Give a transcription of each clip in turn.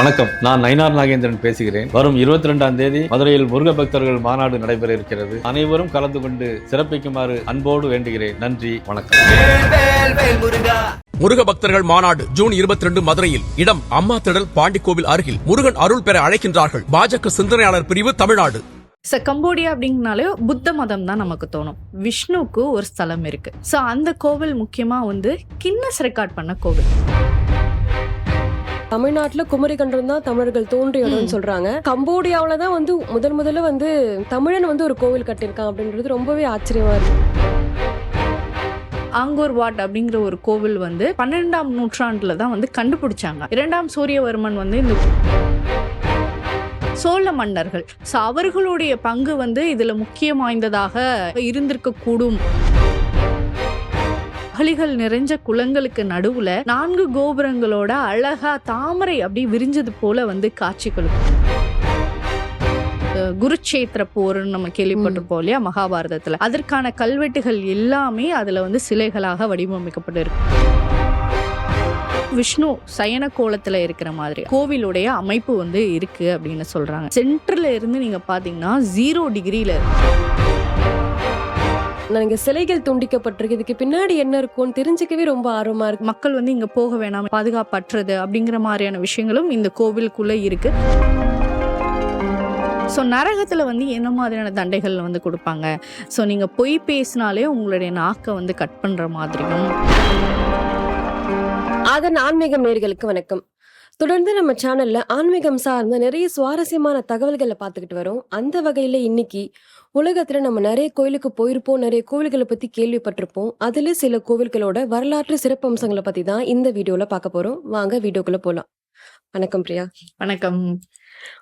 வணக்கம். நான் நயினார் நாகேந்திரன் பேசுகிறேன். வரும் இருபத்தி ரெண்டாம் தேதி மதுரையில் முருக பக்தர்கள் மாநாடு நடைபெற இருக்கிறது. அனைவரும் கலந்து கொண்டு சிறப்பிக்குமாறு அன்போடு வேண்டுகிறேன். நன்றி வணக்கம். முருக பக்தர்கள் மாநாடு ஜூன் 22 மதுரையில் இடம் அம்மா திடல் பாண்டிக்கோவில் அருகில் முருகன் அருள் பெற அழைக்கின்றார்கள். பாஜக சிந்தனையாளர் பிரிவு தமிழ்நாடு. ஸோ கம்போடியா அப்படிங்கனாலே புத்த மதம் தான் நமக்கு தோணும். விஷ்ணுவுக்கு ஒரு ஸ்தலம் இருக்கு. ஸோ அந்த கோவில் முக்கியமா வந்து கின்னஸ் ரெக்கார்ட் பண்ண கோவில். தமிழ்நாட்டுல குமரிக்கண்டம் தான் தமிழர்கள் தோன்றிய இடம்னு சொல்றாங்க. கம்போடியாவுல தான் வந்து முதல் முதல்ல வந்து தமிழன் வந்து ஒரு கோவில் கட்டியிருக்கான் அப்படின்றது ரொம்பவே ஆச்சரியமா இருக்கு. ஆங்கூர் வாட் அப்படிங்கிற ஒரு கோவில் வந்து பன்னெண்டாம் நூற்றாண்டுல தான் வந்து கண்டுபிடிச்சாங்க. இரண்டாம் சூரியவர்மன் வந்து இந்த சோழ மன்னர்கள். ஸோ அவர்களுடைய பங்கு வந்து இதுல முக்கியம் வாய்ந்ததாக இருந்திருக்க கூடும் அகழிகள் நிறைஞ்ச குளங்களுக்கு நடுவுல நான்கு கோபுரங்களோட அழகா தாமரை அப்படி விரிஞ்சது போல வந்து காட்சி கொடுக்கும். குருச்சேத்திர போர்னு நம்ம கேள்விப்பட்டிருப்போம் இல்லையா? மகாபாரதத்துல. அதற்கான கல்வெட்டுகள் எல்லாமே அதுல வந்து சிலைகளாக வடிவமைக்கப்பட்டிருக்கு. விஷ்ணு சயன கோலத்துல இருக்கிற மாதிரி கோவிலுடைய அமைப்பு வந்து இருக்கு அப்படின்னு சொல்றாங்க. சென்டர்ல இருந்து நீங்க பாத்தீங்கன்னா ஜீரோ டிகிரில நீங்க சிலைகள் துண்டிக்கப்பட்டிருக்கு. இதுக்கு பின்னாடி என்ன இருக்கும்னு தெரிஞ்சுக்கவே ரொம்ப ஆர்வமா இருக்கு. மக்கள் வந்து இங்க போக வேணாம் பாதுகாப்பற்றது அப்படிங்கிற மாதிரியான விஷயங்களும் இந்த கோவிலுக்குள்ள இருக்கு. ஸோ நரகத்தில் வந்து என்ன மாதிரியான தண்டைகள் வந்து கொடுப்பாங்க? ஸோ நீங்கள் பொய் பேசினாலே உங்களுடைய நாக்கை வந்து கட் பண்ணுற மாதிரியும். அதன் ஆன்மீகம் நேர்களுக்கு வணக்கம். தொடர்ந்து நம்ம சேனல்ல ஆன்மீகம் சார்ந்த நிறைய சுவாரஸ்யமான தகவல்களை பார்த்துக்கிட்டு வரோம். அந்த வகையில இன்னைக்கு உலகத்துல நம்ம நிறைய கோயிலுக்கு போயிருப்போம் நிறைய கோவில்களை பத்தி கேள்விப்பட்டிருப்போம். அதுல சில கோவில்களோட வரலாற்று சிறப்பம்சங்களை பத்தி தான் இந்த வீடியோல பார்க்க போறோம். வாங்க வீடியோக்குள்ள போலாம். வணக்கம் பிரியா. வணக்கம்.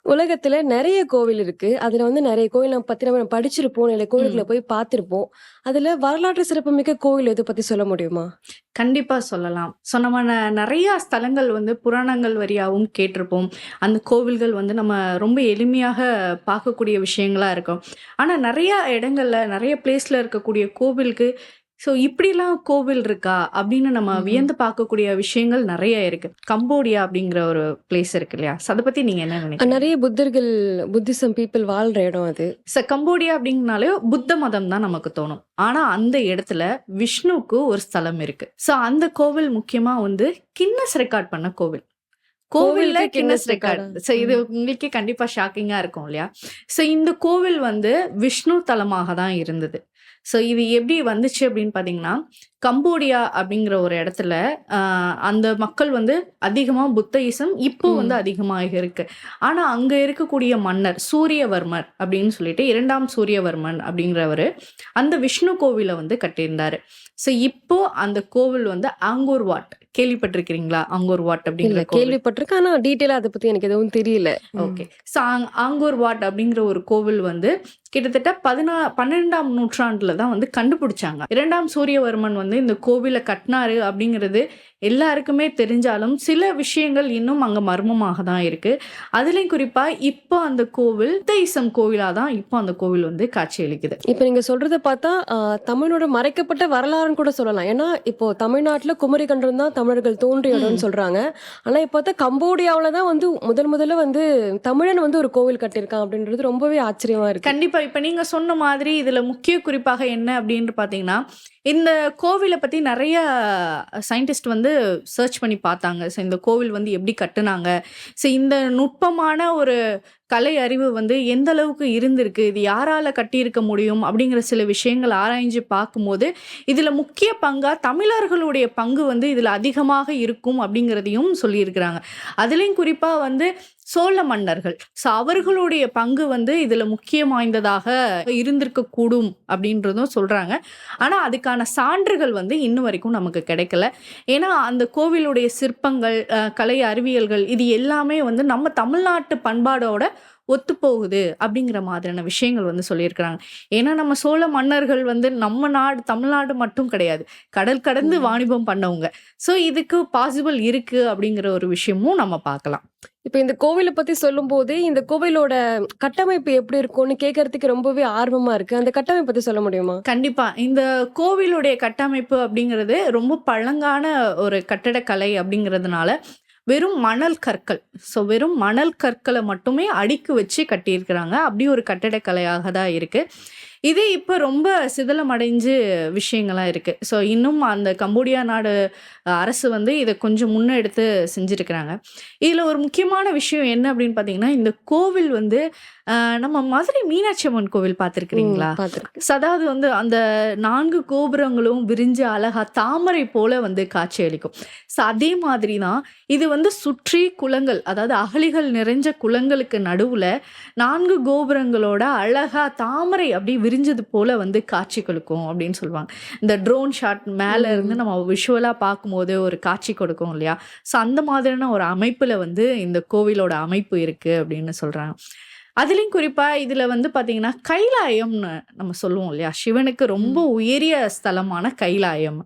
உலகத்துல நிறைய கோவில் இருக்கு. அதுல வந்து நிறைய கோவில் நம்ம பத்தி நம்ம படிச்சிருப்போம். நிறைய கோவில்களை போய் பார்த்திருப்போம். அதுல வரலாற்று சிறப்புமிக்க கோவில் எதை பத்தி சொல்ல முடியுமா? கண்டிப்பாக சொல்லலாம். ஸோ நம்ம ந- நிறைய ஸ்தலங்கள் வந்து புராணங்கள் வழியாகவும் கேட்டிருப்போம். அந்த கோவில்கள் வந்து நம்ம ரொம்ப எளிமையாக பார்க்கக்கூடிய விஷயங்களா இருக்கும். ஆனால் நிறைய இடங்கள்ல நிறைய பிளேஸ்ல இருக்கக்கூடிய கோவிலுக்கு ஸோ இப்படிலாம் கோவில் இருக்கா? அப்படின்னு நம்ம. வியந்து பார்க்கக்கூடிய விஷயங்கள் நிறைய இருக்கு. கம்போடியா அப்படிங்கிற ஒரு பிளேஸ் இருக்கு இல்லையா? அதை பத்தி நீங்க என்ன நினைக்கிறீங்க? நிறைய புத்தர்கள் புத்திசம் பீப்புள் வாழ்ற இடம் அது. ஸோ கம்போடியா அப்படிங்கனாலே புத்த மதம் தான் நமக்கு தோணும். ஆனா அந்த இடத்துல விஷ்ணுவுக்கு ஒரு ஸ்தலம் இருக்கு. ஸோ அந்த கோவில் முக்கியமா வந்து கின்னஸ் ரெக்கார்ட் பண்ண கோவில். கோவில்ல கின்னஸ் ரெக்கார்ட். ஸோ இது உங்களுக்கே கண்டிப்பா ஷாக்கிங்கா இருக்கும் இல்லையா? ஸோ இந்த கோவில் வந்து விஷ்ணு தலமாக தான் இருந்தது. ஸோ இது எப்படி வந்துச்சு அப்படின்னு பார்த்தீங்கன்னா கம்போடியா அப்படிங்கிற ஒரு இடத்துல அந்த மக்கள் வந்து அதிகமாக புத்தயிசம் இப்போ வந்து. அதிகமாக இருக்கு ஆனா அங்க இருக்கக்கூடிய மன்னர் சூரியவர்மர் அப்படின்னு சொல்லிட்டு இரண்டாம் சூரியவர்மன் அப்படிங்கிறவரு அந்த விஷ்ணு கோவிலை வந்து கட்டியிருந்தாரு ஸோ இப்போ அந்த கோவில் வந்து ஆங்கூர் வாட் கேள்விப்பட்டிருக்கிறீங்களா? ஆங்கூர் வாட் அப்படிங்கிற கேள்விப்பட்டிருக்கேன். ஆனா டீட்டெயிலா அதை பத்தி எனக்கு எதுவும் தெரியல. ஓகே ஸோ ஆங்கூர் வாட் அப்படிங்கிற ஒரு கோவில் வந்து கிட்டத்தட்ட பதினா பன்னெண்டாம் நூற்றாண்டுல தான் வந்து கண்டுபிடிச்சாங்க. இரண்டாம் சூரியவர்மன் வந்து இந்த கோவிலை கட்டினாரு அப்படிங்கிறது எல்லாருக்குமே தெரிஞ்சாலும் சில விஷயங்கள் இன்னும் அங்க மர்மமாக தான் இருக்கு. அதுலயும் குறிப்பா இப்போ அந்த கோவில் புத்தைசம் கோவிலா தான் இப்போ அந்த கோவில் வந்து காட்சியளிக்குது. இப்ப நீங்க சொல்றத பார்த்தா தமிழோட மறைக்கப்பட்ட வரலாறுன்னு கூட சொல்லலாம். ஏன்னா இப்போ தமிழ்நாட்டுல குமரிக்கண்டம் தான் தமிழர்கள் தோன்றிய இடம்னு சொல்றாங்க. ஆனா இப்ப பார்த்தா கம்போடியாவுல தான் வந்து முதல் முதல்ல வந்து தமிழன் வந்து ஒரு கோவில் கட்டியிருக்கான் அப்படின்றது ரொம்பவே ஆச்சரியமா இருக்கு. கண்டிப்பா. இப்ப நீங்க சொன்ன மாதிரி இதுல முக்கிய குறிப்பாக என்ன அப்படின்னு பாத்தீங்கன்னா இந்த கோவிலை பற்றி நிறைய சயின்டிஸ்ட் வந்து சர்ச் பண்ணி பார்த்தாங்க. ஸோ இந்த கோவில் வந்து எப்படி கட்டுனாங்க? ஸோ இந்த நுட்பமான ஒரு கலை அறிவு வந்து எந்த அளவுக்கு இருந்திருக்கு? இது யாரால கட்டியிருக்க முடியும்? அப்படிங்கிற சில விஷயங்கள் ஆராய்ஞ்சு பார்க்கும்போது இதில் முக்கிய பங்காக தமிழர்களுடைய பங்கு வந்து இதில் அதிகமாக இருக்கும் அப்படிங்கிறதையும் சொல்லியிருக்கிறாங்க. அதுலேயும் குறிப்பாக வந்து சோழ மன்னர்கள். ஸோ அவர்களுடைய பங்கு வந்து இதில் முக்கியம் வாய்ந்ததாக இருந்திருக்க கூடும் அப்படின்றதும் சொல்கிறாங்க ஆனால் அதுக்கான சான்றுகள் வந்து இன்னும் வரைக்கும் நமக்கு கிடைக்கல. ஏன்னா அந்த கோவிலுடைய சிற்பங்கள் கலை அறிவியல்கள் இது எல்லாமே வந்து நம்ம தமிழ்நாட்டு பண்பாடோட ஒத்துப்போகுது அப்படிங்கிற மாதிரியான விஷயங்கள் வந்து சொல்லியிருக்கிறாங்க. ஏன்னா நம்ம சோழ மன்னர்கள் வந்து நம்ம நாடு தமிழ்நாடு மட்டும் கிடையாது. கடல் கடந்து. வாணிபம் பண்ணவங்க. ஸோ இதுக்கு பாசிபிள் இருக்கு அப்படிங்கிற ஒரு விஷயமும் நம்ம பார்க்கலாம். இப்ப இந்த கோவிலை பத்தி சொல்லும் போது இந்த கோவிலோட கட்டமைப்பு எப்படி இருக்கும்னு கேட்கறதுக்கு ரொம்பவே ஆர்வமா இருக்கு. அந்த கட்டமைப்பு பத்தி சொல்ல முடியுமா? கண்டிப்பா. இந்த கோவிலுடைய கட்டமைப்பு அப்படிங்கிறது ரொம்ப பழங்கான ஒரு கட்டடக்கலை அப்படிங்கிறதுனால வெறும் மணல் கற்கள். ஸோ வெறும் மணல் கற்களை மட்டுமே அடுக்கி வச்சு கட்டியிருக்கிறாங்க. அப்படி ஒரு கட்டடக்கலையாக தான் இருக்குது இது இப்போ ரொம்ப சிதிலமடைஞ்சு விஷயங்கள்லாம் இருக்கு. ஸோ இன்னும் அந்த கம்போடியா நாடு அரசு வந்து இதை கொஞ்சம் முன்னெடுத்து செஞ்சுருக்கிறாங்க. இதில் ஒரு முக்கியமான விஷயம் என்ன அப்படின்னு பார்த்தீங்கன்னா இந்த கோவில் வந்து நம்ம மதுரை மீனாட்சி அம்மன் கோவில் பார்த்துருக்கிறீங்களா அதாவது வந்து அந்த நான்கு கோபுரங்களும் விரிஞ்சு அழகா தாமரை போல வந்து காட்சியளிக்கும் ஸோ அதே மாதிரி தான் இது வந்து சுற்றி குளங்கள் அதாவது அகழிகள் நிறைஞ்ச குளங்களுக்கு நடுவுல நான்கு கோபுரங்களோட அழகா தாமரை அப்படி விரிஞ்சது போல வந்து காட்சி கொடுக்கும் அப்படின்னு சொல்லுவாங்க. இந்த ட்ரோன் ஷாட் மேல இருந்து நம்ம விஷுவலா பார்க்கும்போது ஒரு காட்சி கொடுக்கும் இல்லையா? ஸோ அந்த மாதிரியான ஒரு அமைப்புல வந்து இந்த கோவிலோட அமைப்பு இருக்கு அப்படின்னு சொல்றாங்க. அதுலேயும் குறிப்பாக இதில் வந்து பார்த்தீங்கன்னா கைலாயம்னு நம்ம சொல்லுவோம் இல்லையா? சிவனுக்கு ரொம்ப உயரிய ஸ்தலமான கைலாயம்.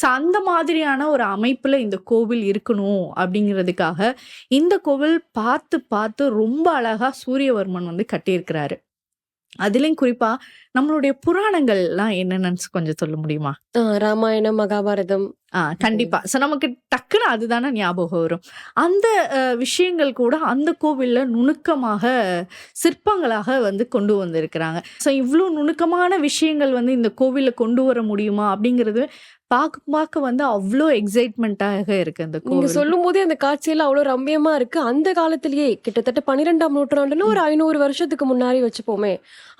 ஸோ அந்த மாதிரியான ஒரு அமைப்பில் இந்த கோவில் இருக்கணும் அப்படிங்கிறதுக்காக இந்த கோவில் பார்த்து பார்த்து ரொம்ப அழகாக சூரியவர்மன் வந்து கட்டியிருக்கிறாரு. அதுலேயும் குறிப்பா நம்மளுடைய புராணங்கள்லாம் என்னென்னு கொஞ்சம் சொல்ல முடியுமா? ராமாயணம் மகாபாரதம் கண்டிப்பா. ஸோ நமக்கு டக்குன்னு அதுதானே ஞாபகம் வரும். அந்த விஷயங்கள் கூட அந்த கோவில்ல நுணுக்கமாக சிற்பங்களாக வந்து கொண்டு வந்திருக்கிறாங்க. ஸோ இவ்வளோ நுணுக்கமான விஷயங்கள் வந்து இந்த கோவில்ல கொண்டு வர முடியுமா அப்படிங்கிறது பார்க்க பார்க்க வந்து அவ்வளோ எக்ஸைட்மெண்ட்டாக இருக்கு அந்த நீங்க சொல்லும் போதே அந்த காட்சியெல்லாம் அவ்வளவு ரம்மியமா இருக்கு. அந்த காலத்திலேயே கிட்டத்தட்ட பன்னிரெண்டாம் நூற்றாண்டுல ஒரு ஐநூறு வருஷத்துக்கு முன்னாடி வச்சுப்போமே.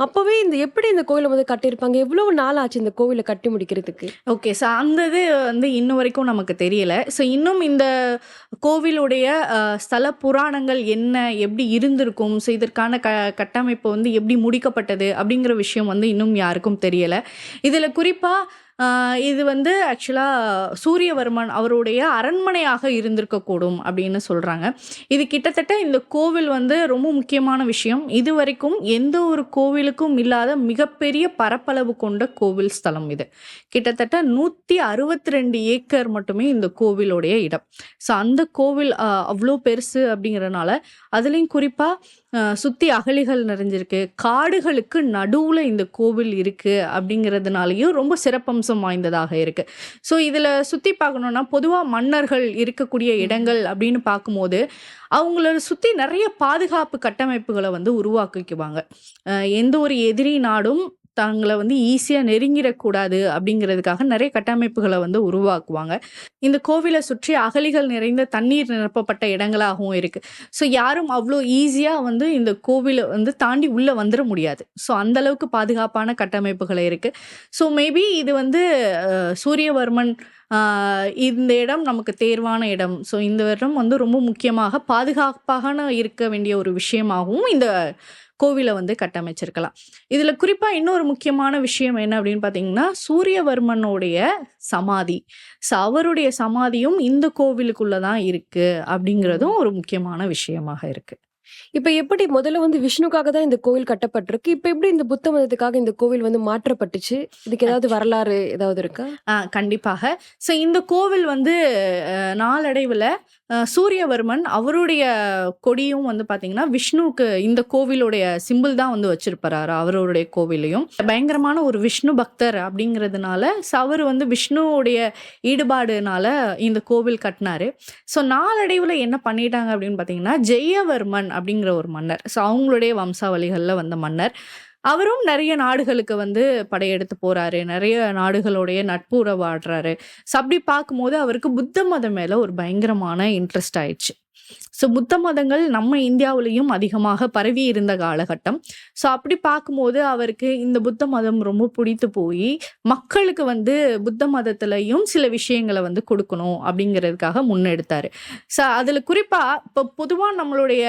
அப்பவே இந்த எப்படி இந்த கோயிலை வந்து கட்டியிருப்பாங்க? எவ்வளவு நாள் ஆச்சு இந்த கோவிலை கட்டி முடிக்கிறதுக்கு? ஓகே. ஸோ அந்த இது வந்து இன்ன வரைக்கும் நமக்கு தெரியல. ஸோ இன்னும் இந்த கோவிலுடைய அஹ், ஸ்தல புராணங்கள் என்ன எப்படி இருந்திருக்கும் ஸோ இதற்கான க கட்டமைப்பு வந்து எப்படி முடிக்கப்பட்டது அப்படிங்கிற விஷயம் வந்து இன்னும் யாருக்கும் தெரியல. இதில் குறிப்பாக இது வந்து ஆக்சுவலாக சூரியவர்மன் அவருடைய அரண்மனையாக இருந்திருக்கக்கூடும் அப்படின்னு சொல்கிறாங்க இது கிட்டத்தட்ட இந்த கோவில் வந்து ரொம்ப முக்கியமான விஷயம். இது வரைக்கும் எந்த ஒரு கோவிலுக்கும் இல்லாத மிகப்பெரிய பரப்பளவு கொண்ட கோவில் ஸ்தலம் இது. கிட்டத்தட்ட நூற்றி அறுபத்தி ரெண்டு ஏக்கர் மட்டுமே இந்த கோவிலுடைய இடம். ஸோ அந்த கோவில் அவ்வளோ பெருசு அப்படிங்கிறனால அதுலேயும் குறிப்பாக சுற்றி அகழிகள் நிறைஞ்சிருக்கு. காடுகளுக்கு நடுவில் இந்த கோவில் இருக்குது அப்படிங்கிறதுனாலையும் ரொம்ப சிறப்பம்சம் வாய்ந்ததாக இருக்குது ஸோ இதில் சுற்றி பார்க்கணுன்னா பொதுவாக மன்னர்கள் இருக்கக்கூடிய இடங்கள் அப்படின்னு பார்க்கும்போது அவங்கள சுற்றி நிறைய பாதுகாப்பு கட்டமைப்புகளை வந்து உருவாக்கிக்குவாங்க எந்த ஒரு எதிரி நாடும் தாங்களை வந்து ஈஸியாக நெருங்கிடக்கூடாது அப்படிங்கிறதுக்காக நிறைய கட்டமைப்புகளை வந்து உருவாக்குவாங்க. இந்த கோவிலை சுற்றி அகழிகள் நிறைந்த தண்ணீர் நிரப்பப்பட்ட இடங்களாகவும் இருக்குது ஸோ யாரும் அவ்வளோ ஈஸியாக வந்து இந்த கோவிலை வந்து தாண்டி உள்ளே வந்துட முடியாது. ஸோ அந்த அளவுக்கு பாதுகாப்பான கட்டமைப்புகள் இருக்குது ஸோ மேபி இது வந்து சூரியவர்மன் இந்த இடம் நமக்கு தேர்வான இடம். ஸோ இந்த இடம் வந்து ரொம்ப முக்கியமாக பாதுகாப்பாக இருக்க வேண்டிய ஒரு விஷயமாகவும் இந்த கோவிலை வந்து கட்டமைச்சிருக்கலாம். இதுல குறிப்பா இன்னொரு முக்கியமான விஷயம் என்ன அப்படின்னு பாத்தீங்கன்னா சூரியவர்மனுடைய சமாதி. ஸோ அவருடைய சமாதியும் இந்த கோவிலுக்குள்ள தான் இருக்கு அப்படிங்கிறதும் ஒரு முக்கியமான விஷயமாக இருக்கு. இப்ப எப்படி முதல்ல வந்து விஷ்ணுக்காக தான் இந்த கோவில் கட்டப்பட்டிருக்கு? இப்ப எப்படி இந்த புத்த மதத்துக்காக இந்த கோவில் வந்து மாற்றப்பட்டுச்சு? இதுக்கு ஏதாவது வரலாறு ஏதாவது இருக்கா? கண்டிப்பாக. ஸோ இந்த கோவில் வந்து நாளடைவில் சூரியவர்மன் அவருடைய கொடியும் வந்து பார்த்தீங்கன்னா விஷ்ணுவுக்கு இந்த கோவிலுடைய சிம்பிள் தான் வந்து வச்சிருப்பாரு அவருடைய கோவிலையும். பயங்கரமான ஒரு விஷ்ணு பக்தர் அப்படிங்கிறதுனால ஸோ அவர் வந்து விஷ்ணுவுடைய ஈடுபாடுனால இந்த கோவில் கட்டினாரு. ஸோ நாளடைவில் என்ன பண்ணிட்டாங்க அப்படின்னு பார்த்தீங்கன்னா ஜெயவர்மன் அப்படிங்கிற ஒரு மன்னர் ஸோ அவங்களுடைய வம்சாவளிகளில் வந்த மன்னர். அவரும் நிறைய நாடுகளுக்கு வந்து படையெடுத்து போறாரு. நிறைய நாடுகளுடைய நட்புறவாடுறாரு. ஸோ அப்படி பார்க்கும்போது அவருக்கு புத்த மதம் மேல ஒரு பயங்கரமான இன்ட்ரெஸ்ட் ஆயிடுச்சு. ஸோ புத்த மதங்கள் நம்ம இந்தியாவிலையும் அதிகமாக பரவி இருந்த காலகட்டம். ஸோ அப்படி பார்க்கும்போது அவருக்கு இந்த புத்த மதம் ரொம்ப பிடித்து போய் மக்களுக்கு வந்து புத்த மதத்துலையும் சில விஷயங்களை வந்து கொடுக்கணும் அப்படிங்கிறதுக்காக முன்னெடுத்தாரு. ஸோ அதில் குறிப்பாக இப்போ பொதுவாக நம்மளுடைய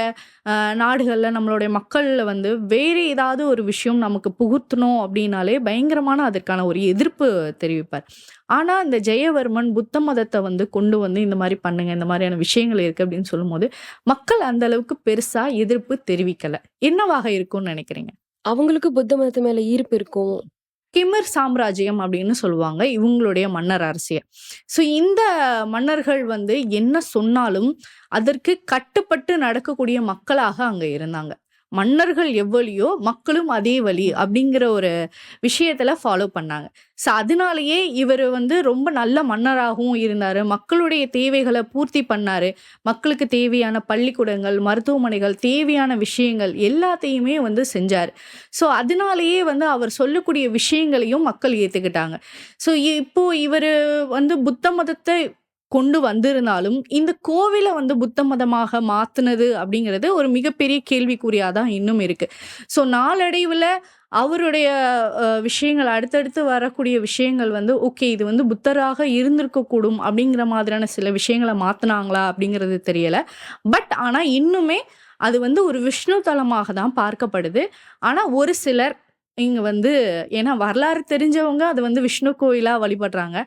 நாடுகளில் நம்மளுடைய மக்களில் வந்து வேறு ஏதாவது ஒரு விஷயம் நமக்கு புகுத்தணும் அப்படின்னாலே பயங்கரமான அதற்கான ஒரு எதிர்ப்பு தெரிவிப்பார். ஆனால் இந்த ஜெயவர்மன் புத்த மதத்தை வந்து கொண்டு வந்து இந்த மாதிரி பண்ணுங்க இந்த மாதிரியான விஷயங்கள் இருக்கு அப்படின்னு சொல்லும்போது மக்கள் அந்த அளவுக்கு பெருசா எதிர்ப்பு தெரிவிக்கல. என்னவாக இருக்கும்னு நினைக்கிறீங்க? அவங்களுக்கு புத்த மதத்து மேல ஈர்ப்பு இருக்கும். கிமிர் சாம்ராஜ்யம் அப்படின்னு சொல்லுவாங்க இவங்களுடைய மன்னர் அரசியல் ஸோ இந்த மன்னர்கள் வந்து என்ன சொன்னாலும் அதற்கு கட்டுப்பட்டு நடக்கக்கூடிய மக்களாக அங்க இருந்தாங்க. மன்னர்கள் எவ்வளியோ மக்களும் அதே வழி அப்படிங்கிற ஒரு விஷயத்துல ஃபாலோ பண்ணாங்க. ஸோ அதனாலேயே இவர் வந்து ரொம்ப நல்ல மன்னராகவும் இருந்தார். மக்களுடைய தேவைகளை பூர்த்தி பண்ணார். மக்களுக்கு தேவையான பள்ளிக்கூடங்கள் மருத்துவமனைகள் தேவையான விஷயங்கள் எல்லாத்தையுமே வந்து செஞ்சார். ஸோ அதனாலேயே வந்து அவர் சொல்லக்கூடிய விஷயங்களையும் மக்கள் ஏற்றுக்கிட்டாங்க ஸோ இப்போது இவர் வந்து புத்த மதத்தை கொண்டு வந்திருந்தாலும் இந்த கோவிலை வந்து புத்த மதமாக மாத்துனது அப்படிங்கிறது ஒரு மிகப்பெரிய கேள்விக்குறியாக தான் இன்னும் இருக்கு. ஸோ நாளடைவில் அவருடைய விஷயங்கள் அடுத்தடுத்து வரக்கூடிய விஷயங்கள் வந்து ஓகே இது வந்து புத்தராக இருந்திருக்கக்கூடும் அப்படிங்கிற மாதிரியான சில விஷயங்களை மாத்துனாங்களா அப்படிங்கிறது தெரியல. பட் ஆனால் இன்னுமே அது வந்து ஒரு விஷ்ணு தலமாக தான் பார்க்கப்படுது. ஆனால் ஒரு சிலர் இங்கே வந்து ஏன்னா வரலாறு தெரிஞ்சவங்க அது வந்து விஷ்ணு கோயிலாக வழிபடுறாங்க.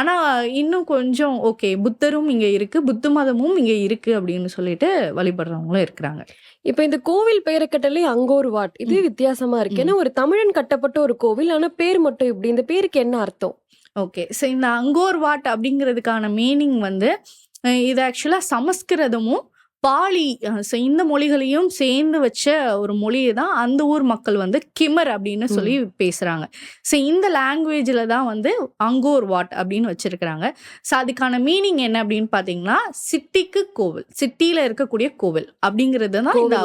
ஆனால் இன்னும் கொஞ்சம் ஓகே புத்தரும் இங்கே இருக்குது புத்த மதமும் இங்கே இருக்குது அப்படின்னு சொல்லிட்டு வழிபடுறவங்களும் இருக்கிறாங்க. இப்ப இந்த கோவில் பெயரை கட்டலே அங்கோர் வாட் இது வித்தியாசமா இருக்கு. ஏன்னா ஒரு தமிழன் கட்டப்பட்ட ஒரு கோவில் ஆனா பேர் மட்டும் இப்படி இந்த பேருக்கு என்ன அர்த்தம்? ஓகே ஸோ இந்த அங்கோர் வாட் அப்படிங்கிறதுக்கான மீனிங் வந்து இது ஆக்சுவலாக சமஸ்கிருதமும் பாலி இந்த மொழிகளையும் சேர்ந்து வச்ச ஒரு மொழியை தான் அந்த ஊர் மக்கள் வந்து கிமர் அப்படின்னு சொல்லி பேசுகிறாங்க ஸோ இந்த லாங்குவேஜில் தான் வந்து அங்கோர் வாட் அப்படின்னு வச்சுருக்கிறாங்க. ஸோ அதுக்கான மீனிங் என்ன அப்படின்னு பார்த்தீங்கன்னா சிட்டிக்கு கோவில் சிட்டியில் இருக்கக்கூடிய கோவில் அப்படிங்கிறது தான் இந்த.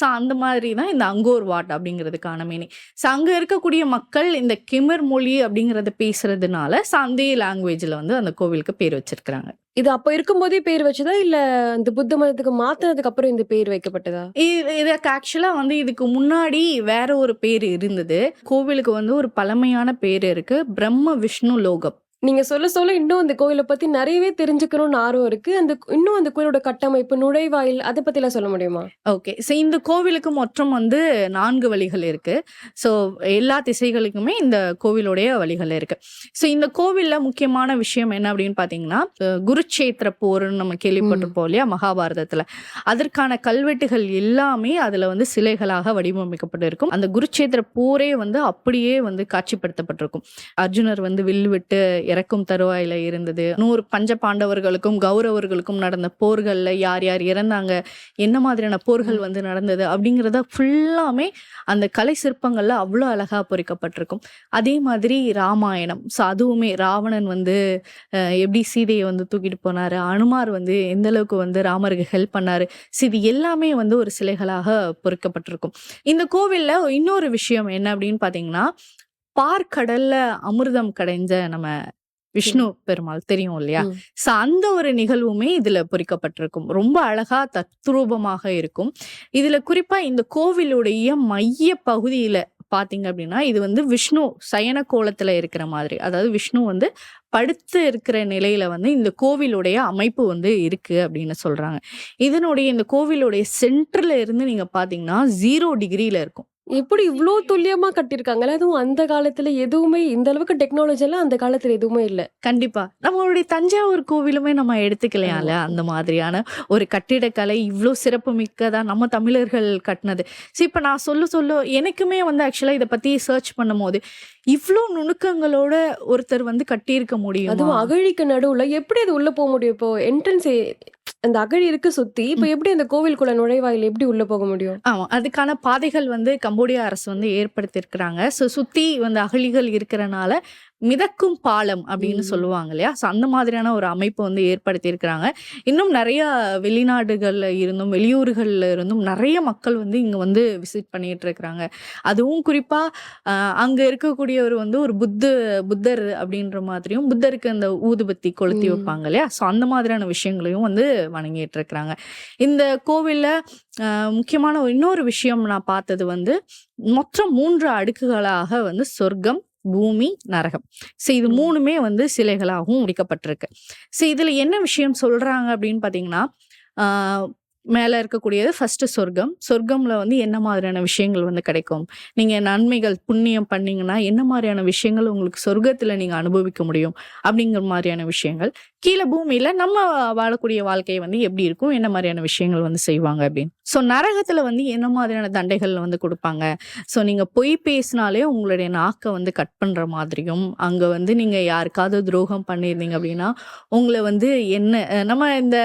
ஸோ அந்த மாதிரி தான் இந்த அங்கோர் வாட் அப்படிங்கிறதுக்கான மீனிங் ஸோ அங்கே இருக்கக்கூடிய மக்கள் இந்த கிமர் மொழி அப்படிங்கிறத பேசுறதுனால ஸோ அந்த லாங்குவேஜில் வந்து அந்த கோவிலுக்கு பேர் வச்சிருக்கிறாங்க. இது அப்ப இருக்கும்போதே பேர் வச்சதா? இல்ல இந்த புத்த மதத்துக்கு மாத்தினதுக்கு அப்புறம் இந்த பேர் வைக்கப்பட்டதா? இது இதுக்கு ஆக்சுவலாக வந்து இதுக்கு முன்னாடி வேற ஒரு பேர் இருந்தது. கோவிலுக்கு வந்து ஒரு பழமையான பேர் இருக்கு. பிரம்ம விஷ்ணு லோகம். நீங்க சொல்ல சொல்ல இன்னும் அந்த கோயிலை பத்தி நிறையவே தெரிஞ்சுக்கணும்னு ஆர்வம் இருக்கு. அந்த இன்னும் அந்த கோயிலோட கட்டமைப்பு நுழைவாயில் அதை எல்லாம் சொல்ல முடியுமா? ஓகே. ஸோ இந்த கோவிலுக்கு மொத்தம் வந்து நான்கு வழிகள் இருக்கு. ஸோ எல்லா திசைகளுக்குமே இந்த கோவிலுடைய வழிகள் இருக்கு. ஸோ இந்த கோவிலில் முக்கியமான விஷயம் என்ன அப்படின்னு பார்த்தீங்கன்னா அஹ் குருட்சேத்திர போர்னு நம்ம கேள்விப்பட்டிருப்போம் இல்லையா மகாபாரதத்தில். அதற்கான கல்வெட்டுகள் எல்லாமே அதில் வந்து சிலைகளாக வடிவமைக்கப்பட்டிருக்கும். அந்த குருட்சேத்திர போரே வந்து அப்படியே வந்து காட்சிப்படுத்தப்பட்டிருக்கும். அர்ஜுனர் வந்து வில் விட்டு இறக்கும் தருவாயில இருந்தது. நூறு பஞ்ச பாண்டவர்களுக்கும் கௌரவர்களுக்கும் நடந்த போர்கள்ல யார் யார் இறந்தாங்க என்ன மாதிரியான போர்கள் வந்து நடந்தது அப்படிங்கிறத ஃபுல்லாமே அந்த கலை சிற்பங்கள்ல அவ்வளோ அழகா பொறிக்கப்பட்டிருக்கும். அதே மாதிரி ராமாயணம். ஸோ அதுவுமே ராவணன் வந்து எப்படி சீதையை வந்து தூக்கிட்டு போனாரு அனுமார் வந்து எந்த அளவுக்கு வந்து ராமருக்கு ஹெல்ப் பண்ணாரு ஸோ இது எல்லாமே வந்து ஒரு சிலைகளாக பொறிக்கப்பட்டிருக்கும். இந்த கோவில்ல இன்னொரு விஷயம் என்ன அப்படின்னு பார்த்தீங்கன்னா பார்க்கடல்ல அமிர்தம் கடைஞ்ச நம்ம விஷ்ணு பெருமாள் தெரியும் இல்லையா. ஸோ அந்த ஒரு நிகழ்வுமே இதுல பொறிக்கப்பட்டிருக்கும். ரொம்ப அழகா தத்ரூபமாக இருக்கும். இதுல குறிப்பா இந்த கோவிலுடைய மைய பகுதியில பாத்தீங்க அப்படின்னா இது வந்து விஷ்ணு சயன கோலத்துல இருக்கிற மாதிரி. அதாவது விஷ்ணு வந்து படுத்து இருக்கிற நிலையில வந்து இந்த கோவிலுடைய அமைப்பு வந்து இருக்கு அப்படின்னு சொல்றாங்க. இதனுடைய இந்த கோவிலுடைய சென்டர்ல இருந்து நீங்க பாத்தீங்கன்னா ஜீரோ டிகிரியில இருக்கும். எப்படி இவ்ளோ துல்லியமா கட்டியிருக்காங்கல்ல அதுவும் அந்த காலத்துல எதுவுமே இந்த அளவுக்கு டெக்னாலஜி எல்லாம் அந்த காலத்துல எதுவுமே இல்ல. கண்டிப்பா. நம்மளுடைய தஞ்சாவூர் கோவிலுமே நம்ம எடுத்துக்கலையால. அந்த மாதிரியான ஒரு கட்டிடக்கலை இவ்வளோ சிறப்பு மிக்கதா நம்ம தமிழர்கள் கட்டினது. சரி இப்ப நான் சொல்ல சொல்ல எனக்குமே வந்து ஆக்சுவலா இதை பத்தி சர்ச் பண்ணும்போது இவ்வளோ நுணுக்கங்களோட ஒருத்தர் வந்து கட்டியிருக்க முடியும்? அதுவும் அகழிக்கு நடுவுல எப்படி அது உள்ள போக முடியும்? இப்போ என்ட்ரன்ஸ் அந்த அகழி இருக்கு சுத்தி இப்ப எப்படி அந்த கோவிலுக்குள்ள நுழைவாயில் எப்படி உள்ள போக முடியும்? ஆமா அதுக்கான பாதைகள் வந்து கம்போடியா அரசு வந்து ஏற்படுத்தியிருக்கிறாங்க. ஸோ சுத்தி வந்து அகழிகள் இருக்கிறனால மிதக்கும் பாலம் அப்படின்னு. சொல்லுவாங்க இல்லையா? ஸோ அந்த மாதிரியான ஒரு அமைப்பு வந்து ஏற்படுத்தியிருக்கிறாங்க. இன்னும் நிறைய வெளிநாடுகள்ல இருந்தும் வெளியூர்கள்ல இருந்தும் நிறைய மக்கள் வந்து இங்க வந்து விசிட் பண்ணிட்டு இருக்கிறாங்க அதுவும் குறிப்பா ஆஹ், அங்க இருக்கக்கூடியவர் வந்து ஒரு புத்த புத்தர் அப்படின்ற மாதிரியும் புத்தருக்கு அந்த ஊதுபத்தி கொளுத்தி. வைப்பாங்க இல்லையா? ஸோ அந்த மாதிரியான விஷயங்களையும் வந்து வணங்கிட்டு இருக்கிறாங்க இந்த கோவில்ல முக்கியமான இன்னொரு விஷயம் நான் பார்த்தது வந்து மொத்தம் மூன்று அடுக்குகளாக வந்து சொர்க்கம் பூமி நரகம். ஸோ இது. மூணுமே வந்து சிலைகளாகவும் முடிக்கப்பட்டிருக்கு. ஸோ இதுல என்ன விஷயம் சொல்றாங்க அப்படின்னு பார்த்தீங்கன்னா ஆஹ், மேல இருக்கக்கூடியது ஃபர்ஸ்ட் சொர்க்கம். சொர்க்கம்ல வந்து என்ன மாதிரியான விஷயங்கள் வந்து கிடைக்கும்? நீங்க நன்மைகள் புண்ணியம் பண்ணீங்கன்னா என்ன மாதிரியான விஷயங்கள் உங்களுக்கு சொர்க்கத்துல நீங்க அனுபவிக்க முடியும்? அப்படிங்கிற மாதிரியான விஷயங்கள். கீழே பூமியில நம்ம வாழக்கூடிய வாழ்க்கை வந்து எப்படி இருக்கும்? என்ன மாதிரியான விஷயங்கள் வந்து செய்வாங்க அப்படின்னு. ஸோ நரகத்துல வந்து என்ன மாதிரியான தண்டைகள் வந்து கொடுப்பாங்க? ஸோ நீங்க பொய் பேசினாலே உங்களுடைய நாக்கை வந்து கட் பண்ற மாதிரியும் அங்க வந்து நீங்க யாருக்காவது துரோகம் பண்ணியிருந்தீங்க அப்படின்னா உங்களை வந்து என்ன நம்ம இந்த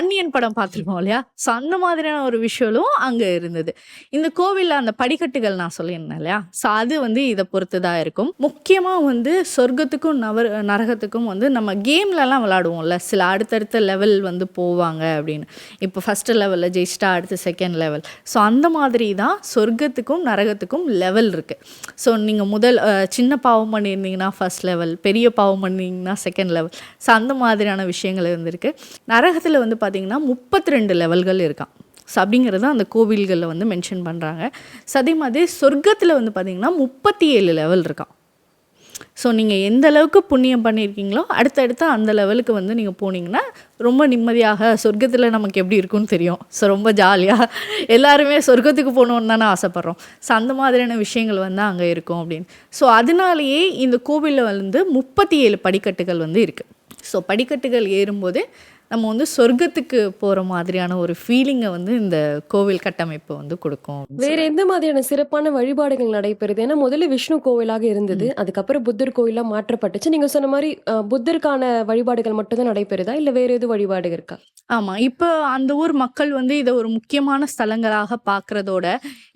அன்னியன் படம் பார்த்துருப்போம் இல்லையா? ஸோ அந்த மாதிரியான ஒரு விஷயங்களும் அங்க இருந்தது. இந்த கோவில்ல அந்த படிக்கட்டுகள் நான் சொல்லியிருந்தேன் இல்லையா? ஸோ அது வந்து இதை பொறுத்து தான் இருக்கும். முக்கியமா வந்து சொர்க்கத்துக்கும் நவர் நரகத்துக்கும் வந்து நம்ம கேம்லலாம் விளாடுவோம்ல சில அடுத்தடுத்த லெவல் வந்து போவாங்க அப்படின்னு. இப்போ ஃபஸ்ட்டு லெவலில் ஜெயிச்சிட்டா அடுத்து செகண்ட் லெவல் ஸோ அந்த மாதிரி தான் சொர்க்கத்துக்கும் நரகத்துக்கும் லெவல் இருக்குது ஸோ நீங்கள் முதல் சின்ன பாவம் பண்ணியிருந்தீங்கன்னா ஃபர்ஸ்ட் லெவல் பெரிய பாவம் பண்ணிங்கன்னா செகண்ட் லெவல் ஸோ அந்த மாதிரியான விஷயங்கள் இருந்திருக்கு. நரகத்தில் வந்து பார்த்திங்கன்னா முப்பத்தி ரெண்டு லெவல்கள் இருக்கான் ஸோ அப்படிங்கிறத அந்த கோவில்களில் வந்து மென்ஷன் பண்ணுறாங்க ஸோ அதே மாதிரி சொர்க்கத்தில் வந்து பார்த்திங்கன்னா முப்பத்தி ஏழு லெவல் இருக்கான் ஸோ நீங்கள் எந்த அளவுக்கு புண்ணியம் பண்ணியிருக்கீங்களோ அடுத்தடுத்து அந்த லெவலுக்கு வந்து நீங்கள் போனீங்கன்னா ரொம்ப நிம்மதியாக சொர்க்கத்தில் நமக்கு எப்படி இருக்கும்னு தெரியும். ஸோ ரொம்ப ஜாலியாக எல்லாருமே சொர்க்கத்துக்கு போகணுன்னு தானே ஆசைப்பட்றோம். ஸோ அந்த மாதிரியான விஷயங்கள் வந்து அங்கே இருக்கும் அப்படின்னு. ஸோ அதனாலேயே இந்த கோவிலில் வந்து முப்பத்தி ஏழு படிக்கட்டுகள் வந்து இருக்குது ஸோ படிக்கட்டுகள் ஏறும்போது நம்ம வந்து சொர்க்கத்துக்கு போகிற மாதிரியான ஒரு ஃபீலிங்கை வந்து இந்த கோவில் கட்டமைப்பு வந்து கொடுக்கும். வேற எந்த மாதிரியான சிறப்பான வழிபாடுகள் நடைபெறுது? ஏன்னா முதல்ல விஷ்ணு கோவிலாக இருந்தது. அதுக்கப்புறம் புத்தர் கோயிலா மாற்றப்பட்டுச்சு. நீங்க சொன்ன மாதிரி புத்தருக்கான வழிபாடுகள் மட்டும் தான் நடைபெறுதா? இல்ல வேற எது வழிபாடு இருக்கா? ஆமாம் இப்போ அந்த ஊர் மக்கள் வந்து இதை ஒரு முக்கியமான ஸ்தலங்களாக பார்க்குறதோட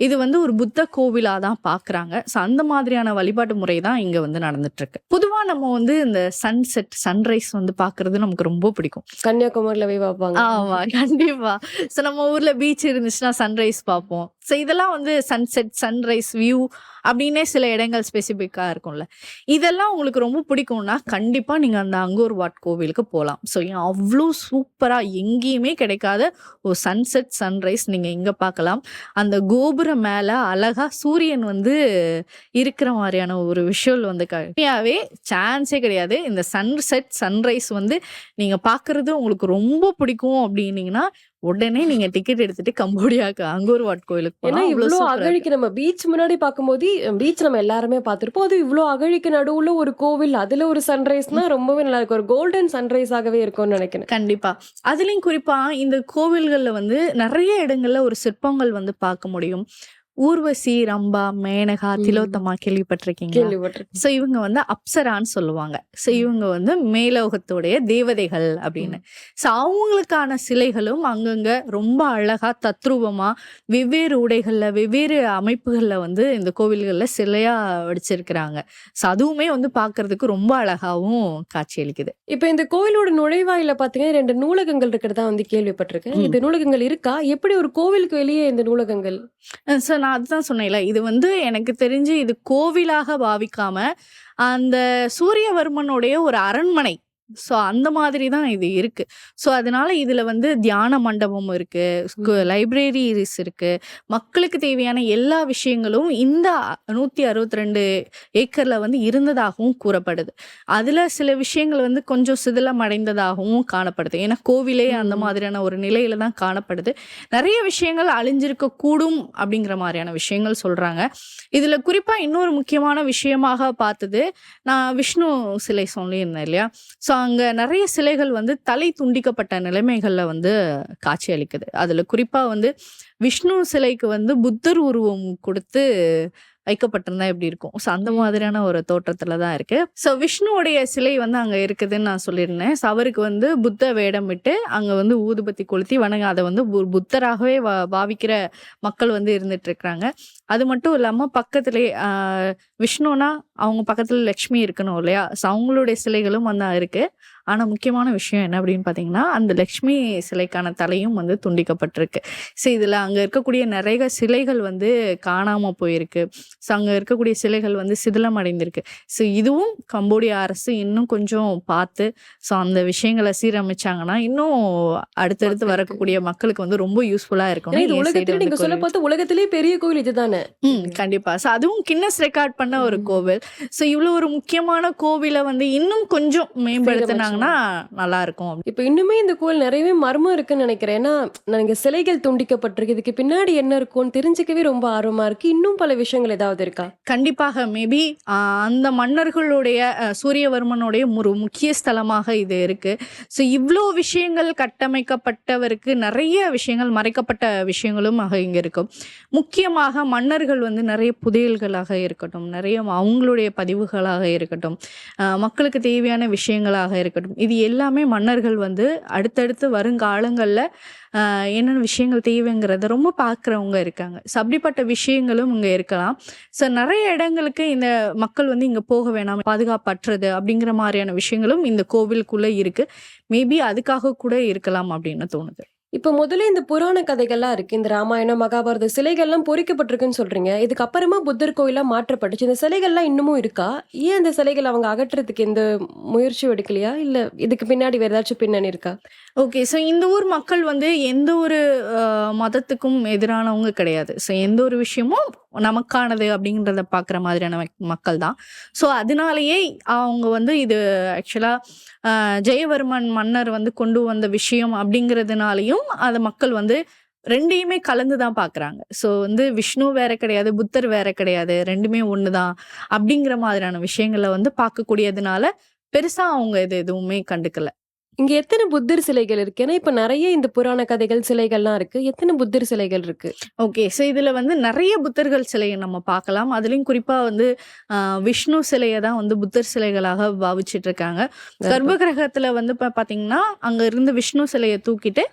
இது வந்து ஒரு புத்த கோவிலாக தான் பார்க்குறாங்க ஸோ அந்த மாதிரியான வழிபாட்டு முறை தான் இங்கே வந்து நடந்துட்டுருக்கு பொதுவாக நம்ம வந்து இந்த சன்செட் சன்ரைஸ் வந்து பார்க்குறது நமக்கு ரொம்ப பிடிக்கும். கன்னியாகுமரியில போய் பார்ப்பாங்க ஆமா கண்டிப்பா. ஸோ நம்ம ஊர்ல பீச் இருந்துச்சுன்னா சன்ரைஸ் பார்ப்போம். ஸோ இதெல்லாம் வந்து சன்செட் சன்ரைஸ் வியூ அப்படின்னே சில இடங்கள் ஸ்பெசிஃபிக்காக இருக்கும்ல. இதெல்லாம் உங்களுக்கு ரொம்ப பிடிக்கும்னா கண்டிப்பாக நீங்கள் அந்த அங்கூர் வாட் கோவிலுக்கு போகலாம் ஸோ அவ்வளோ சூப்பராக எங்கேயுமே கிடைக்காத ஒரு சன்செட் சன்ரைஸ் நீங்கள் இங்கே பார்க்கலாம். அந்த கோபுரம் மேலே அழகாக சூரியன் வந்து இருக்கிற மாதிரியான ஒரு விஷுவல் வந்து கம்மியாகவே சான்ஸே கிடையாது. இந்த சன்செட் சன்ரைஸ் வந்து நீங்கள் பார்க்குறது உங்களுக்கு ரொம்ப பிடிக்கும் அப்படின்னீங்கன்னா உடனே நீங்க டிக்கெட் எடுத்துட்டு கம்போடியாக்கு அங்கூர் வாட் கோயிலுக்கு போனா இவ்ளோ இவ்வளோ அகழிக்கு நம்ம பீச் முன்னாடி பார்க்கும்போது பீச் நம்ம எல்லாருமே பார்த்திருப்போம். அது இவ்ளோ அகழிக்கு நடுவுல ஒரு கோவில் அதுல ஒரு சன்ரைஸ்னா ரொம்பவே நல்லா இருக்கும். ஒரு கோல்டன் சன்ரைஸ் ஆகவே இருக்கும்னு நினைக்கிறேன். கண்டிப்பா. அதுலயும் குறிப்பா இந்த கோவில்கள்ல வந்து நிறைய இடங்கள்ல ஒரு சிற்பங்கள் வந்து பார்க்க முடியும். ஊர்வசி ரம்பா மேனகா. திலோத்தமா கேள்விப்பட்டிருக்கேன். ஸோ இவங்க வந்து அப்சரான்னு சொல்லுவாங்க. ஸோ இவங்க வந்து மேலோகத்துடைய தேவதைகள் அப்படின்னு. ஸோ அவங்களுக்கான சிலைகளும் அங்கங்க ரொம்ப அழகா தத்ரூபமா வெவ்வேறு உடைகள்ல வெவ்வேறு அமைப்புகள்ல வந்து இந்த கோவில்கள்ல சிலையா வடிச்சிருக்கிறாங்க. ஸோ அதுவுமே வந்து பார்க்கிறதுக்கு ரொம்ப அழகாவும் காட்சியளிக்குது இப்ப இந்த கோயிலோட நுழைவாயில பாத்தீங்கன்னா ரெண்டு நூலகங்கள் இருக்கிறதா வந்து கேள்விப்பட்டிருக்கேன். இந்த நூலகங்கள் இருக்கா? எப்படி ஒரு கோவிலுக்கு வெளியே இந்த நூலகங்கள்? ஸோ நான் அதுதான் சொன்னேன்ல இது வந்து எனக்கு தெரிஞ்சு இது கோவிலாக பாவிக்காம அந்த சூரியவர்மனுடைய ஒரு அரண்மனை ஸோ அந்த மாதிரி தான் இது இருக்கு. ஸோ அதனால இதுல வந்து தியான மண்டபம் இருக்கு லைப்ரரிஸ் இருக்கு. மக்களுக்கு தேவையான எல்லா விஷயங்களும் இந்த நூத்தி அறுபத்தி ரெண்டு ஏக்கர்ல வந்து இருந்ததாகவும் கூறப்படுது. அதுல சில விஷயங்கள் வந்து கொஞ்சம் சிதிலம் அடைந்ததாகவும் காணப்படுது. ஏன்னா கோவிலே அந்த. மாதிரியான ஒரு நிலையில தான் காணப்படுது. நிறைய விஷயங்கள் அழிஞ்சிருக்க கூடும் அப்படிங்கிற மாதிரியான விஷயங்கள் சொல்றாங்க. இதுல குறிப்பா இன்னொரு முக்கியமான விஷயமாக பார்த்தது நான் விஷ்ணு சிலை சொல்லியிருந்தேன் இல்லையா? ஸோ அங்க நிறைய சிலைகள் வந்து தலை துண்டிக்கப்பட்ட நிலைமைகள்ல வந்து காட்சி அளிக்குது. அதுல குறிப்பா வந்து விஷ்ணு சிலைக்கு வந்து புத்தர் உருவம் கொடுத்து வைக்கப்பட்டிருந்தா எப்படி இருக்கும்? ஸோ அந்த மாதிரியான ஒரு தோற்றத்துல தான் இருக்கு. ஸோ விஷ்ணுவுடைய சிலை வந்து அங்க இருக்குதுன்னு நான் சொல்லியிருந்தேன். ஸோ அவருக்கு வந்து புத்த வேடம் விட்டு அங்க வந்து ஊதுபத்தி கொளுத்தி வணங்க அதை வந்து புத்தராகவே பாவிக்கிற மக்கள் வந்து இருந்துட்டு இருக்கிறாங்க. அது மட்டும் இல்லாம பக்கத்திலே ஆஹ், விஷ்ணுனா அவங்க பக்கத்துல லக்ஷ்மி இருக்கணும் இல்லையா? ஸோ அவங்களுடைய சிலைகளும் வந்து இருக்கு. ஆனா முக்கியமான விஷயம் என்ன அப்படின்னு பாத்தீங்கன்னா அந்த லக்ஷ்மி சிலைக்கான தலையும் வந்து துண்டிக்கப்பட்டிருக்கு. ஸோ இதுல அங்க இருக்கக்கூடிய நிறைய சிலைகள் வந்து காணாம போயிருக்கு. ஸோ அங்க இருக்கக்கூடிய சிலைகள் வந்து சிதிலம் அடைந்திருக்கு ஸோ இதுவும் கம்போடியா அரசு இன்னும் கொஞ்சம் பார்த்து ஸோ அந்த விஷயங்களை சீரமைச்சாங்கன்னா இன்னும் அடுத்தடுத்து. வரக்கூடிய மக்களுக்கு வந்து ரொம்ப யூஸ்ஃபுல்லா இருக்கும் இது உலகத்திலே சொல்ல பார்த்தா உலகத்திலே பெரிய கோயில் இதுதானே? கண்டிப்பா. ஸோ அதுவும் கின்னஸ் ரெக்கார்ட் பண்ண ஒரு. கோவில். ஸோ இவ்வளோ ஒரு முக்கியமான கோவிலை வந்து இன்னும் கொஞ்சம் மேம்படுத்தினாங்கன்னா நல்லா இருக்கும் இப்ப இன்னுமே இந்த கோயில் நிறையவே மர்மம் இருக்குன்னு நினைக்கிறேன். ஏன்னா நாங்க சிலைகள் துண்டிக்கப்பட்டிருக்கு. இதுக்கு பின்னாடி என்ன இருக்கும்னு தெரிஞ்சுக்கவே ரொம்ப ஆர்வமா இருக்கு. இன்னும் பல விஷயங்கள் ஏதாவது இருக்கா? கண்டிப்பாக. மேபி அந்த மன்னர்களுடைய சூரியவர்மனுடைய ஒரு முக்கிய ஸ்தலமாக இது இருக்கு. ஸோ இவ்வளோ விஷயங்கள் கட்டமைக்கப்பட்டவருக்கு நிறைய விஷயங்கள் மறைக்கப்பட்ட விஷயங்களும் இங்க இருக்கும். முக்கியமாக மன்னர்கள் வந்து நிறைய புதையல்களாக இருக்கட்டும் நிறைய அவங்களுடைய பதிவுகளாக இருக்கட்டும் மக்களுக்கு தேவையான விஷயங்களாக இருக்கட்டும் இது எல்லாமே மன்னர்கள் வந்து அடுத்தடுத்து வருங்காலங்களில் என்னென்ன விஷயங்கள் தேவைங்கிறத ரொம்ப பார்க்குறவங்க இருக்காங்க. ஸோ அப்படிப்பட்ட விஷயங்களும் இங்கே இருக்கலாம். ஸோ நிறைய இடங்களுக்கு இந்த மக்கள் வந்து இங்கே போக வேணாம் பாதுகாப்பற்றது அப்படிங்கிற மாதிரியான விஷயங்களும் இந்த கோவிலுக்குள்ளே இருக்குது மேபி அதுக்காக கூட இருக்கலாம் அப்படின்னு தோணுது. இப்போ முதல்ல இந்த புராண கதைகள்லாம் இருக்கு. இந்த ராமாயணம் மகாபாரத சிலைகள்லாம் பொறிக்கப்பட்டிருக்குன்னு சொல்றீங்க. இதுக்கப்புறமா புத்தர் கோயிலா மாற்றப்பட்டுச்சு. இந்த சிலைகள்லாம் இன்னமும் இருக்கா? ஏன் அந்த சிலைகள் அவங்க அகற்றுறதுக்கு எந்த முயற்சி எடுக்கலையா? இல்ல இதுக்கு பின்னாடி வேற ஏதாச்சும் பின்னணி இருக்கா? ஓகே ஸோ இந்த ஊர் மக்கள் வந்து எந்த ஒரு மதத்துக்கும் எதிரானவங்க கிடையாது. ஸோ எந்த ஒரு விஷயமும் நமக்கானது அப்படிங்கிறத பார்க்குற மாதிரியான மக்- மக்கள் தான் ஸோ அதனாலேயே அவங்க வந்து இது ஆக்சுவலாக ஜெயவர்மன் மன்னர் வந்து கொண்டு வந்த விஷயம் அப்படிங்கிறதுனாலையும் அதை மக்கள் வந்து ரெண்டையுமே கலந்து தான் பார்க்குறாங்க ஸோ வந்து விஷ்ணு வேற கிடையாது புத்தர் வேற கிடையாது ரெண்டுமே ஒன்று தான் அப்படிங்கிற மாதிரியான விஷயங்களை வந்து பார்க்கக்கூடியதுனால பெருசாக அவங்க இது எதுவுமே கண்டுக்கலை. இங்க எத்தனை புத்தர் சிலைகள் இருக்கு? ஏன்னா இப்ப நிறைய இந்த புராண கதைகள் சிலைகள்லாம் இருக்கு. எத்தனை புத்தர் சிலைகள் இருக்கு? ஓகே ஸோ இதில் வந்து நிறைய புத்தர்கள் சிலையை நம்ம பார்க்கலாம். அதுலேயும் குறிப்பாக வந்து ஆஹ், விஷ்ணு சிலையை தான் வந்து புத்தர் சிலைகளாக பாவிச்சிட்டு இருக்காங்க. கர்ப்பகிரகத்தில் வந்து இப்போ பார்த்தீங்கன்னா அங்கே இருந்து விஷ்ணு சிலையை தூக்கிட்டு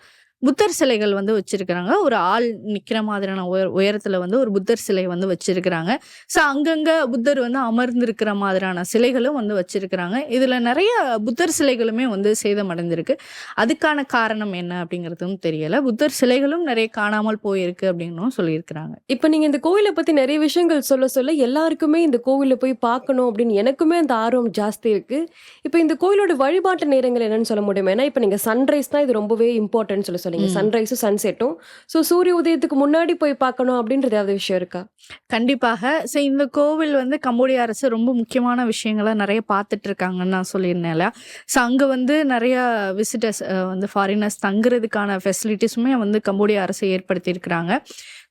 புத்தர் சிலைகள் வந்து வச்சிருக்கிறாங்க. ஒரு ஆள் நிற்கிற மாதிரியான உயர் உயரத்தில் வந்து ஒரு புத்தர் சிலை வந்து வச்சிருக்கிறாங்க. ஸோ அங்கங்கே புத்தர் வந்து அமர்ந்திருக்கிற மாதிரியான சிலைகளும் வந்து வச்சிருக்கிறாங்க. இதில் நிறைய புத்தர் சிலைகளுமே வந்து சேதமடைந்திருக்கு. அதுக்கான காரணம் என்ன அப்படிங்கிறதும் தெரியல. புத்தர் சிலைகளும் நிறைய காணாமல் போயிருக்கு அப்படின்னும் சொல்லியிருக்கிறாங்க. இப்ப நீங்க இந்த கோயிலை பத்தி நிறைய விஷயங்கள் சொல்ல சொல்ல எல்லாருக்குமே இந்த கோவிலை போய் பார்க்கணும் அப்படின்னு எனக்குமே அந்த ஆர்வம் ஜாஸ்தி இருக்கு. இப்ப இந்த கோயிலோட வழிபாட்டு நேரங்கள் என்னன்னு சொல்ல முடியும்? ஏன்னா இப்ப நீங்க சன்ரைஸ் தான் இது ரொம்பவே இம்பார்ட்டன்ட் சொல்ல சொன்னீங்க. சன்ரைஸும் சன்செட்டும் ஸோ சூரிய உதயத்துக்கு முன்னாடி போய் பார்க்கணும் அப்படின்றது ஏதாவது விஷயம் இருக்கா? கண்டிப்பாக. ஸோ இந்த கோவில் வந்து கம்போடிய அரசு ரொம்ப முக்கியமான விஷயங்களை நிறைய பார்த்துட்டு இருக்காங்கன்னு நான் சொல்லியிருந்தேன் இல்லையா? ஸோ அங்கே வந்து நிறைய விசிட்டர்ஸ் வந்து ஃபாரினர்ஸ் தங்குறதுக்கான ஃபெசிலிட்டிஸுமே வந்து கம்போடிய அரசு ஏற்படுத்தியிருக்கிறாங்க.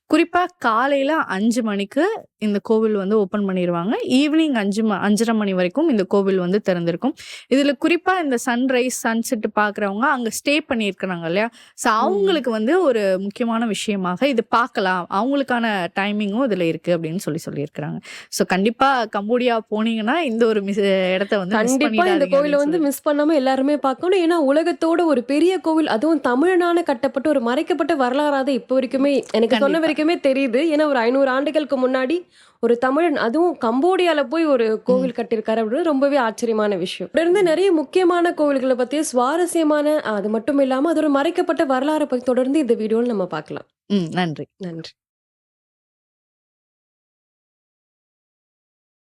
குறிப்பாக காலையில் அஞ்சு மணிக்கு இந்த கோவில் வந்து ஓப்பன் பண்ணிடுவாங்க ஈவினிங் அஞ்சு ம அஞ்சரை மணி வரைக்கும் இந்த கோவில் வந்து திறந்திருக்கும். இதில் குறிப்பாக இந்த சன்ரைஸ் சன்செட் பார்க்குறவங்க அங்கே ஸ்டே பண்ணியிருக்கிறாங்க இல்லையா? ஸோ அவங்களுக்கு வந்து ஒரு முக்கியமான விஷயமாக இது பார்க்கலாம் அவங்களுக்கான டைமிங்கும் இதில் இருக்குது அப்படின்னு சொல்லி சொல்லியிருக்கிறாங்க. ஸோ கண்டிப்பாக கம்போடியா போனீங்கன்னா இந்த ஒரு மிஸ் இடத்த வந்து miss கண்டிப்பா இந்த அப்படின்னு வந்து மிஸ் பண்ணாம எல்லாருமே பார்க்கணும். ஏன்னா உலகத்தோட ஒரு பெரிய கோவில் அதுவும் தமிழனான கட்டப்பட்ட ஒரு மறைக்கப்பட்ட வரலாறாத இப்போ வரைக்குமே எனக்கு சொன்ன கண்டிப்பா. வரைக்குமே தெரியுது. ஏன்னா ஒரு ஐநூறு ஆண்டுகளுக்கு முன்னாடி ஒரு தமிழன் அதுவும் கம்போடியால போய் ஒரு கோவில் கட்டியிருக்காரு அப்படின்னு ரொம்பவே ஆச்சரியமான விஷயம். தொடர்ந்து நிறைய முக்கியமான கோவில்களை பத்தி சுவாரஸ்யமான அது மட்டும் இல்லாம அது ஒரு மறைக்கப்பட்ட வரலாறை பத்தி தொடர்ந்து இந்த வீடியோவில் நம்ம பார்க்கலாம். நன்றி. நன்றி.